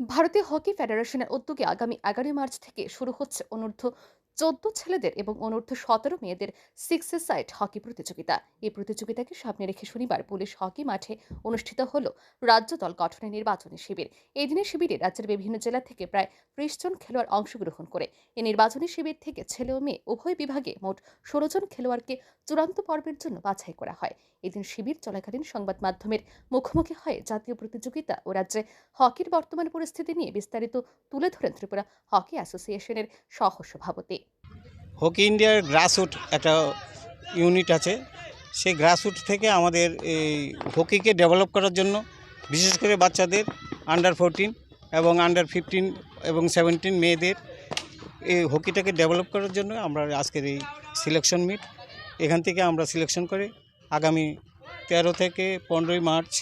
ভারতীয় হকি ফেডারেশনের উদ্যোগে আগামী এগারোই মার্চ থেকে শুরু হচ্ছে অনূর্ধ্ব চোদ্দ ছেলেদের এবং অনূর্ধ্ব সতেরো মেয়েদের সিক্স সাইড হকি প্রতিযোগিতা। এই প্রতিযোগিতাকে সামনে রেখে শনিবার পুলিশ হকি মাঠে অনুষ্ঠিত হল রাজ্য দল গঠনের নির্বাচনী শিবির। এই দিনের শিবিরে রাজ্যের বিভিন্ন জেলা থেকে প্রায় ত্রিশ জন খেলোয়াড় অংশগ্রহণ করে। এই নির্বাচনী শিবির থেকে ছেলে ও মেয়ে উভয় বিভাগে মোট ষোলো জন খেলোয়াড়কে চূড়ান্ত পর্বের জন্য বাছাই করা হয়। এদিন শিবির চলাকালীন সংবাদ মাধ্যমের মুখোমুখি হয়ে জাতীয় প্রতিযোগিতা ও রাজ্যে হকির বর্তমান পরিস্থিতি নিয়ে বিস্তারিত তুলে ধরেন ত্রিপুরা হকি অ্যাসোসিয়েশনের সহ সভাপতি হকি ইন্ডিয়ার গ্রাসরুট একটা ইউনিট আছে। সেই গ্রাসরুট থেকে আমাদের এই হকিকে ডেভেলপ করার জন্য, বিশেষ করে বাচ্চাদের আন্ডার ফোরটিন এবং আন্ডার ফিফটিন এবং সেভেন্টিন মেয়েদের এই হকিটাকে ডেভেলপ করার জন্য আমরা আজকের এই সিলেকশন মিট এখান থেকে আমরা সিলেকশন করে আগামী তেরো থেকে পনেরোই মার্চ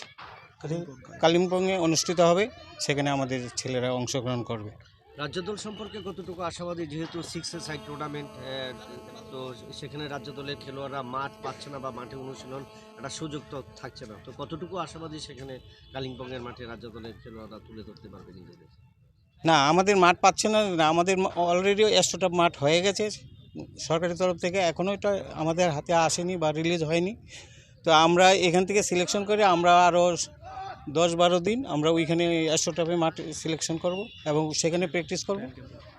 কালিম্পংয়ে অনুষ্ঠিত হবে। সেখানে আমাদের ছেলেরা অংশগ্রহণ করবে। রাজ্য দল সম্পর্কে কতটুকু আশাবাদী? যেহেতু সিক্স এ সাইড টুর্নামেন্ট তো সেখানে রাজ্য দলের খেলোয়াড়রা মাঠ পাচ্ছে না বা মাঠে অনুশীলন একটা সুযোগ তো থাকছে না। তো কতটুকু আশাবাদী সেখানে কালিম্পংয়ের মাঠে রাজ্য দলের খেলোয়াড়রা তুলে ধরতে পারবে নিজেদের? না, আমাদের মাঠ পাচ্ছে না। আমাদের অলরেডি এক্সট্রা মাঠ হয়ে গেছে। সরকারের তরফ থেকে এখনও এটা আমাদের হাতে আসেনি বা রিলিজ হয়নি। তো আমরা এখান থেকে সিলেকশন করে আমরা আরও দশ বারো দিন আমরা ওইখানে এক্সট্রাপে মাঠ সিলেকশন করব এবং সেখানে প্র্যাকটিস করব।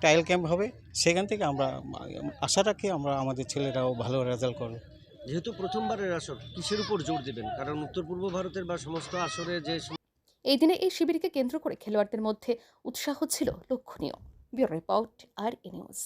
ট্রায়াল ক্যাম্প হবে। সেখান থেকে আমরা আশা রাখি আমরা আমাদের ছেলেরাও ভালো রেজাল্ট করবে। যেহেতু প্রথমবারের আসর কিসের উপর জোর দেবেন? কারণ উত্তর পূর্ব ভারতের বা সমস্ত আসরে যে এই দিনে এই শিবিরকে কেন্দ্র করে খেলোয়াড়দের মধ্যে উৎসাহ ছিল লক্ষণীয়। Bureau report R A news.